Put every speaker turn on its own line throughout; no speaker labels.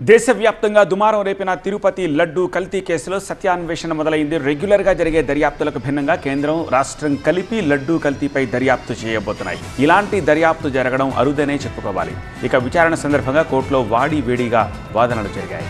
దేశవ్యాప్తంగా దుమారం రేపిన తిరుపతి లడ్డు కల్తీ కేసులో సత్యాన్వేషణ మొదలైంది. రెగ్యులర్గా జరిగే దర్యాప్తులకు భిన్నంగా కేంద్రం రాష్ట్రం కలిపి లడ్డు కల్తీపై దర్యాప్తు చేయబోతున్నాయి. ఇలాంటి దర్యాప్తు జరగడం అరుదనే చెప్పుకోవాలి. ఇక విచారణ సందర్భంగా కోర్టులో వాడి వేడిగా వాదనలు జరిగాయి.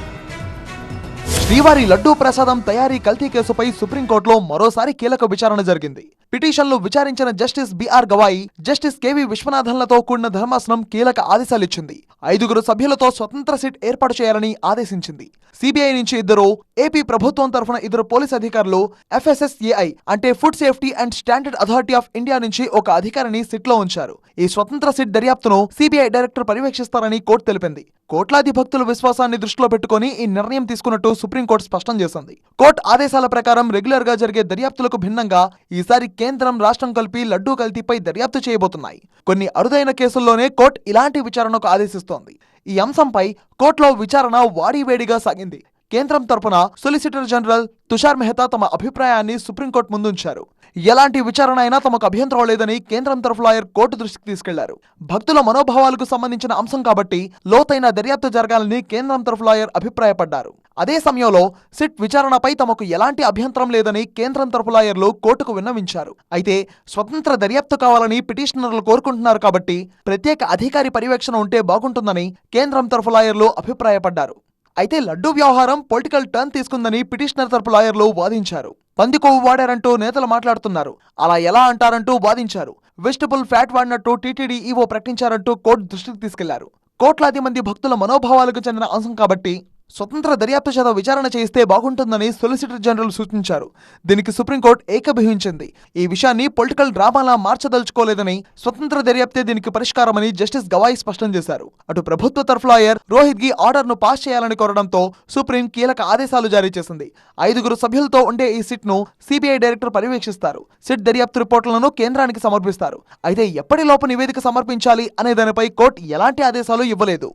శ్రీవారి లడ్డూ ప్రసాదం తయారీ కల్తీ కేసుపై సుప్రీంకోర్టులో మరోసారి కీలక విచారణ జరిగింది. పిటిషన్లు విచారించిన justice BR Gavai justice KV విశ్వనాథన్లతో కూడిన ధర్మాసనం కీలక ఆదేశాలిచ్చింది. ఐదుగురు సభ్యులతో స్వతంత్ర సిట్ ఏర్పాటు చేయాలని ఆదేశించింది. సిబిఐ నుంచి ఇద్దరు ఏపీ ప్రభుత్వం తరఫున ఇద్దరు పోలీస్ అధికారులు ఎఫ్ఎస్ఎస్ఏఐ అంటే food safety and standard authority of India నుంచి ఒక అధికారిని సిట్లో ఉంచారు. ఈ స్వతంత్ర సిట్ దర్యాప్తును సిబిఐ డైరెక్టర్ పర్యవేక్షిస్తారని కోర్టు తెలిపింది. కోట్లాది భక్తుల విశ్వాసాన్ని దృష్టిలో పెట్టుకుని ఈ నిర్ణయం తీసుకున్నట్టు సుప్రీంకోర్టు స్పష్టం చేసింది. కోర్టు ఆదేశాల ప్రకారం రెగ్యులర్గా జరిగే దర్యాప్తులకు భిన్నంగా ఈసారి కేంద్రం రాష్ట్రం కలిపి లడ్డూ కల్తీపై దర్యాప్తు చేయబోతున్నాయి. కొన్ని అరుదైన కేసుల్లోనే కోర్టు ఇలాంటి విచారణకు ఆదేశిస్తోంది. ఈ అంశంపై కోర్టులో విచారణ వాడివేడిగా సాగింది. కేంద్రం తరపున సొలిసిటర్ జనరల్ తుషార్ మెహతా తమ అభిప్రాయాన్ని సుప్రీంకోర్టు ముందుంచారు. ఎలాంటి విచారణ అయినా తమకు అభ్యంతరం లేదని కేంద్రం తరఫు లాయర్ కోర్టు దృష్టికి తీసుకెళ్ళారు. భక్తుల మనోభావాలకు సంబంధించిన అంశం కాబట్టి లోతైన దర్యాప్తు జరగాలని కేంద్రం తరఫు లాయర్ అభిప్రాయపడ్డారు. అదే సమయంలో సిట్ విచారణపై తమకు ఎలాంటి అభ్యంతరం లేదని కేంద్రం తరఫు లాయర్లు కోర్టుకు విన్నవించారు. అయితే స్వతంత్ర దర్యాప్తు కావాలని పిటిషనర్లు కోరుకుంటున్నారు కాబట్టి ప్రత్యేక అధికారి పర్యవేక్షణ ఉంటే బాగుంటుందని కేంద్రం తరఫు లాయర్లు అభిప్రాయపడ్డారు. అయితే లడ్డూ వ్యవహారం పొలిటికల్ టర్న్ తీసుకుందని పిటిషనర్ తరపు లాయర్లు వాదించారు. పంది కొవ్వు వాడారంటూ నేతలు మాట్లాడుతున్నారు. అలా ఎలా అంటారంటూ వాదించారు. వెజిటబుల్ ఫ్యాట్ వాడినట్టు టీటీడీ ఈవో ప్రకటించారంటూ కోర్టు దృష్టికి తీసుకెళ్ళారు. కోట్లాది మంది భక్తుల మనోభావాలకు చెందిన అంశం కాబట్టి స్వతంత్ర దర్యాప్తు చేత విచారణ చేయిస్తే బాగుంటుందని సొలిసిటర్ జనరల్ సూచించారు. దీనికి సుప్రీంకోర్టు ఏకీభవించింది ఈ విషయాన్ని పొలిటికల్ డ్రామాలా మార్చదలుచుకోలేదని స్వతంత్ర దర్యాప్తే దీనికి పరిష్కారమని జస్టిస్ గవాయి స్పష్టం చేశారు. అటు ప్రభుత్వ తరఫు లాయర్ రోహిత్ గి ఆర్డర్ను పాస్ చేయాలని కోరడంతో సుప్రీం కీలక ఆదేశాలు జారీ చేసింది. ఐదుగురు సభ్యులతో ఉండే ఈ సిట్ను సిబిఐ డైరెక్టర్ పర్యవేక్షిస్తారు. సిట్ దర్యాప్తు రిపోర్టులను కేంద్రానికి సమర్పిస్తారు. అయితే ఎప్పటిలోపు నివేదిక సమర్పించాలి అనే దానిపై కోర్టు ఎలాంటి ఆదేశాలు ఇవ్వలేదు.